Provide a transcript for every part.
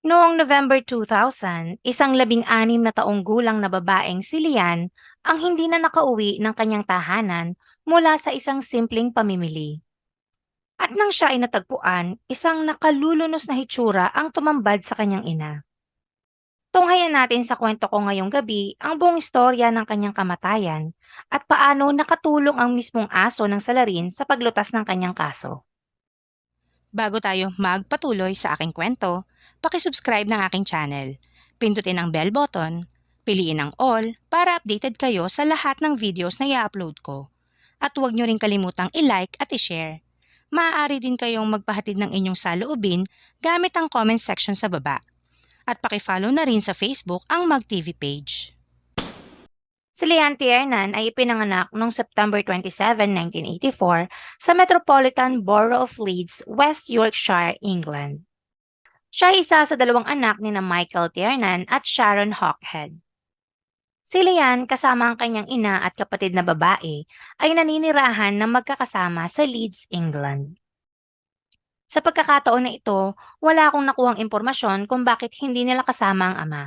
Noong November 2000, isang labing-anim na taong gulang na babaeng si Lian ang hindi na nakauwi ng kanyang tahanan mula sa isang simpleng pamimili. At nang siya ay natagpuan, isang nakalulunos na hitsura ang tumambad sa kanyang ina. Tunghayan natin sa kwento ko ngayong gabi ang buong istorya ng kanyang kamatayan at paano nakatulong ang mismong aso ng salarin sa paglutas ng kanyang kaso. Bago tayo magpatuloy sa aking kwento, pakisubscribe ng aking channel. Pindutin ang bell button, piliin ang all para updated kayo sa lahat ng videos na i-upload ko. At huwag nyo rin kalimutang i-like at i-share. Maaari din kayong magpahatid ng inyong saloobin gamit ang comment section sa baba. At pakifollow na rin sa Facebook ang MagTV page. Si Leanne Tiernan ay ipinanganak noong September 27, 1984 sa Metropolitan Borough of Leeds, West Yorkshire, England. Siya ay isa sa dalawang anak ni na Michael Tiernan at Sharon Hawkhead. Si Leanne kasama ang kanyang ina at kapatid na babae ay naninirahan na magkakasama sa Leeds, England. Sa pagkakataon na ito, wala akong nakuhang impormasyon kung bakit hindi nila kasama ang ama.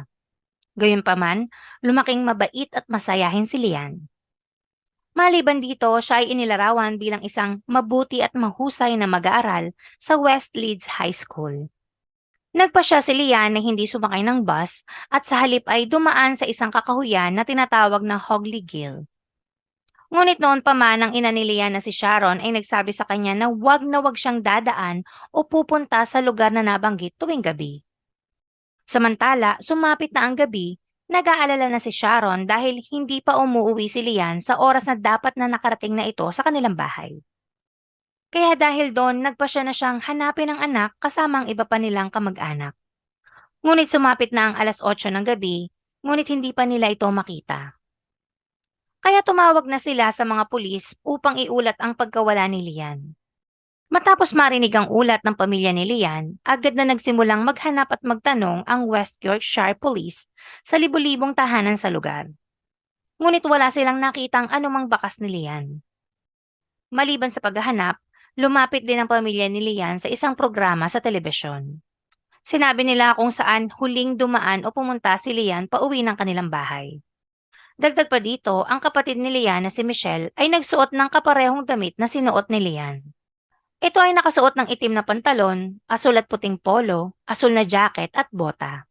Gayunpaman, lumaking mabait at masayahin si Lian. Maliban dito, siya ay inilarawan bilang isang mabuti at mahusay na mag-aaral sa West Leeds High School. Nagpa siya si Lian na hindi sumakay ng bus at sa halip ay dumaan sa isang kakahuyan na tinatawag na Hogley Gill. Ngunit noon pa man ang ina ni Lian na si Sharon ay nagsabi sa kanya na wag na wag siyang dadaan o pupunta sa lugar na nabanggit tuwing gabi. Samantala, sumapit na ang gabi, nag-aalala na si Sharon dahil hindi pa umuwi si Lian sa oras na dapat na nakarating na ito sa kanilang bahay. Kaya dahil doon, nagpa siya na siyang hanapin ang anak kasama ang iba pa nilang kamag-anak. Ngunit sumapit na ang alas 8 ng gabi, ngunit hindi pa nila ito makita. Kaya tumawag na sila sa mga pulis upang iulat ang pagkawala ni Lian. Matapos marinig ang ulat ng pamilya ni Lian, agad na nagsimulang maghanap at magtanong ang West Yorkshire Police sa libu-libong tahanan sa lugar. Ngunit wala silang nakitang anumang bakas ni Lian. Maliban sa paghahanap, lumapit din ang pamilya ni Lian sa isang programa sa telebisyon. Sinabi nila kung saan huling dumaan o pumunta si Lian pauwi ng kanilang bahay. Dagdag pa dito, ang kapatid ni Lian na si Michelle ay nagsuot ng kaparehong damit na sinuot ni Lian. Ito ay nakasuot ng itim na pantalon, asul at puting polo, asul na jacket at bota.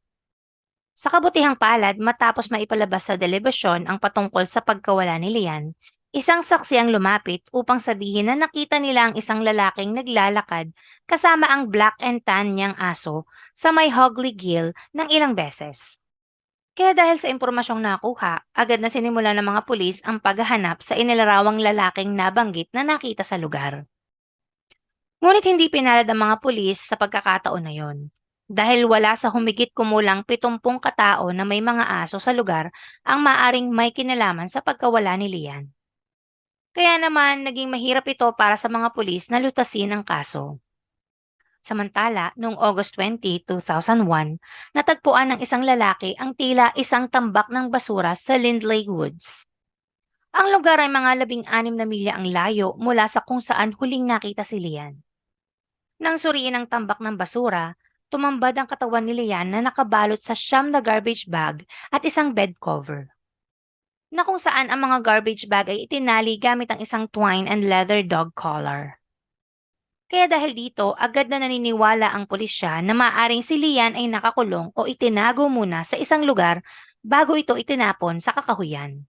Sa kabutihang palad, matapos maipalabas sa telebisyon ang patungkol sa pagkawala ni Lian, isang saksi ang lumapit upang sabihin na nakita nila ang isang lalaking naglalakad kasama ang black and tan niyang aso sa may Hogley Gill ng ilang beses. Kaya dahil sa impormasyong nakuha, agad na sinimula ng mga pulis ang paghahanap sa inilarawang lalaking nabanggit na nakita sa lugar. Ngunit hindi pinalad ang mga pulis sa pagkakataon na yon. Dahil wala sa humigit kumulang 70 katao na may mga aso sa lugar ang maaring may kinalaman sa pagkawala ni Lian. Kaya naman naging mahirap ito para sa mga pulis na lutasin ang kaso. Samantala, noong August 20, 2001, natagpuan ng isang lalaki ang tila isang tambak ng basura sa Lindley Woods. Ang lugar ay mga labing-anim na milya ang layo mula sa kung saan huling nakita si Lian. Nang suriin ang tambak ng basura, tumambad ang katawan ni Lian na nakabalot sa siyam na garbage bag at isang bed cover. Na kung saan ang mga garbage bag ay itinali gamit ang isang twine and leather dog collar. Kaya dahil dito, agad na naniniwala ang pulisya na maaring si Lian ay nakakulong o itinago muna sa isang lugar bago ito itinapon sa kakahuyan.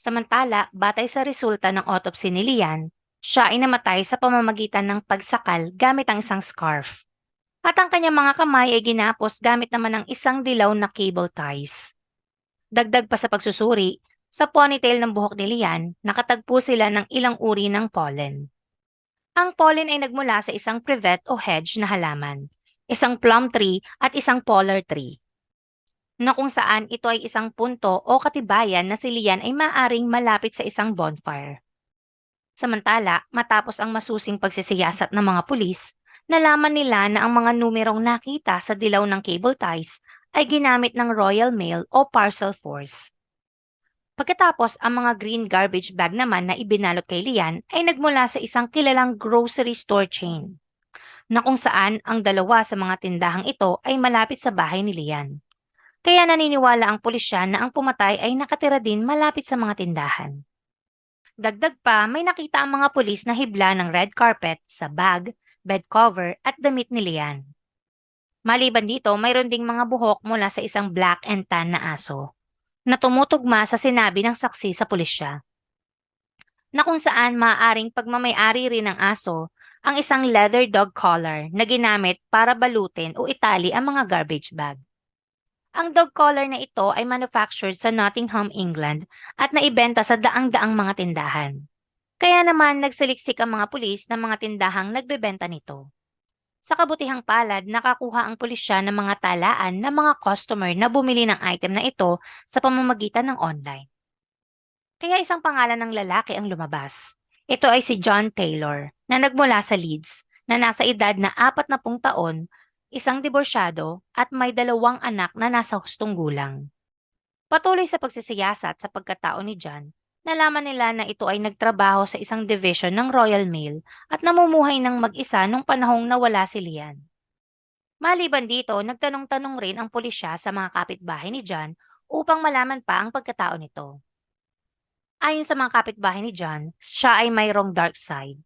Samantala, batay sa resulta ng autopsy ni Lian, siya ay namatay sa pamamagitan ng pagsakal gamit ang isang scarf. At ang kanyang mga kamay ay ginapos gamit naman ng isang dilaw na cable ties. Dagdag pa sa pagsusuri, sa ponytail ng buhok ni Lian, nakatagpo sila ng ilang uri ng pollen. Ang pollen ay nagmula sa isang privet o hedge na halaman, isang plum tree at isang polar tree. Na kung saan ito ay isang punto o katibayan na si Lian ay maaring malapit sa isang bonfire. Samantala, matapos ang masusing pagsisiyasat ng mga pulis, nalaman nila na ang mga numerong nakita sa dilaw ng cable ties ay ginamit ng Royal Mail o Parcel Force. Pagkatapos, ang mga green garbage bag naman na ibinalot kay Lian ay nagmula sa isang kilalang grocery store chain. na kung saan ang dalawa sa mga tindahang ito ay malapit sa bahay ni Lian. Kaya naniniwala ang pulisya na ang pumatay ay nakatira din malapit sa mga tindahan. Dagdag pa, may nakita ang mga pulis na hibla ng red carpet sa bag, bed cover at damit ni Lian. Maliban dito, mayroon ding mga buhok mula sa isang black and tan na aso na tumutugma sa sinabi ng saksi sa pulisya na kung saan maaaring pagmamayari rin ng aso ang isang leather dog collar na ginamit para balutin o itali ang mga garbage bag. Ang dog collar na ito ay manufactured sa Nottingham, England at naibenta sa daang-daang mga tindahan. Kaya naman nagsaliksik ang mga pulis ng mga tindahang nagbebenta nito. Sa kabutihang palad, nakakuha ang pulisya ng mga talaan ng mga customer na bumili ng item na ito sa pamamagitan ng online. Kaya isang pangalan ng lalaki ang lumabas. Ito ay si John Taylor na nagmula sa Leeds na nasa edad na apat na pung taon, isang diborsyado at may dalawang anak na nasa hustong gulang. Patuloy sa pagsisiyasat sa pagkatao ni John, nalaman nila na ito ay nagtrabaho sa isang division ng Royal Mail at namumuhay ng mag-isa nung panahong nawala si Lian. Maliban dito, nagtanong-tanong rin ang pulisya sa mga kapitbahay ni John upang malaman pa ang pagkatao nito. Ayon sa mga kapitbahay ni John, siya ay mayroong dark side.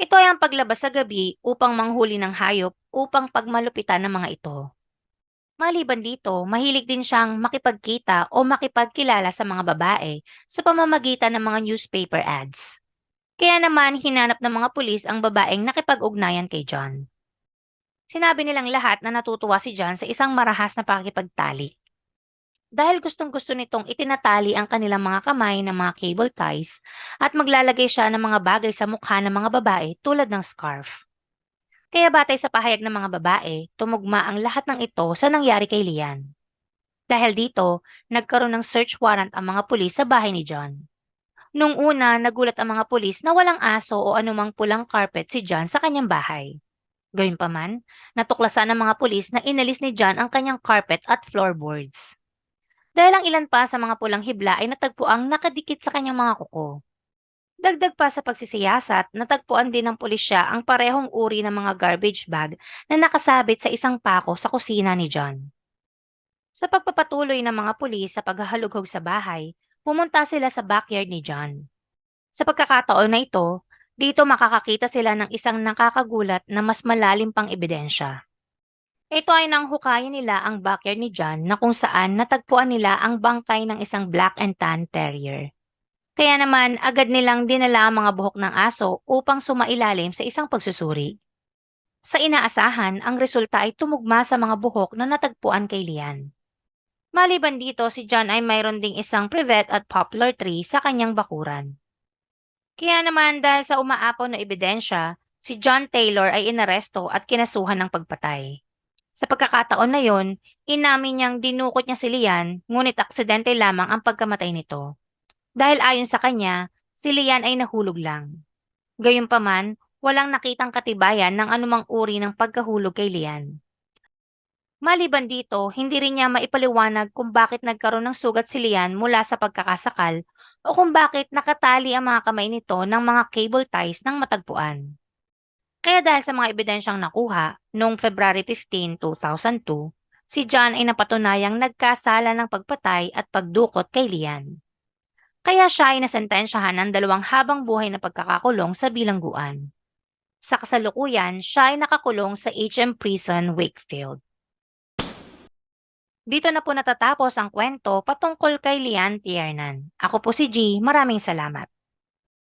Ito ay ang paglabas sa gabi upang manghuli ng hayop upang pagmalupitan ng mga ito. Maliban dito, mahilig din siyang makipagkita o makipagkilala sa mga babae sa pamamagitan ng mga newspaper ads. Kaya naman hinanap ng mga pulis ang babaeng nakipag-ugnayan kay John. Sinabi nilang lahat na natutuwa si John sa isang marahas na pakikipagtalik. Dahil gustong-gusto nitong itinatali ang kanilang mga kamay ng mga cable ties at maglalagay siya ng mga bagay sa mukha ng mga babae tulad ng scarf. Kaya batay sa pahayag ng mga babae, tumugma ang lahat ng ito sa nangyari kay Lian. Dahil dito, nagkaroon ng search warrant ang mga pulis sa bahay ni John. Nung una, nagulat ang mga pulis na walang aso o anumang pulang carpet si John sa kanyang bahay. Gayunpaman, natuklasan ng mga pulis na inalis ni John ang kanyang carpet at floorboards. Dahil ang ilan pa sa mga pulang hibla ay natagpuang nakadikit sa kanyang mga kuko. Dagdag pa sa pagsisiyasat, natagpuan din ng pulisya ang parehong uri ng mga garbage bag na nakasabit sa isang pako sa kusina ni John. Sa pagpapatuloy ng mga pulis sa paghahalughog sa bahay, pumunta sila sa backyard ni John. Sa pagkakataon na ito, dito makakakita sila ng isang nakakagulat na mas malalim pang ebidensya. Ito ay nang hukayin nila ang backyard ni John na kung saan natagpuan nila ang bangkay ng isang black and tan terrier. Kaya naman agad nilang dinala ang mga buhok ng aso upang sumailalim sa isang pagsusuri. Sa inaasahan, ang resulta ay tumugma sa mga buhok na natagpuan kay Lian. Maliban dito, si John ay mayroon ding isang privet at poplar tree sa kanyang bakuran. Kaya naman dahil sa umaapaw na ebidensya, si John Taylor ay inaresto at kinasuhan ng pagpatay. Sa pagkakataon na yon, inamin niyang dinukot niya si Lian, ngunit aksidente lamang ang pagkamatay nito. Dahil ayon sa kanya, si Lian ay nahulog lang. Gayunpaman, walang nakitang katibayan ng anumang uri ng pagkahulog kay Lian. Maliban dito, hindi rin niya maipaliwanag kung bakit nagkaroon ng sugat si Lian mula sa pagkakasakal o kung bakit nakatali ang mga kamay nito ng mga cable ties ng matagpuan. Kaya dahil sa mga ebidensyang nakuha, noong February 15, 2002, si John ay napatunayang nagkasala ng pagpatay at pagdukot kay Lian. Kaya siya ay nasentensyahan ng dalawang habang buhay na pagkakakulong sa bilangguan. Sa kasalukuyan, siya ay nakakulong sa HM Prison, Wakefield. Dito na po natatapos ang kwento patungkol kay Lian Tiernan. Ako po si G. Maraming salamat.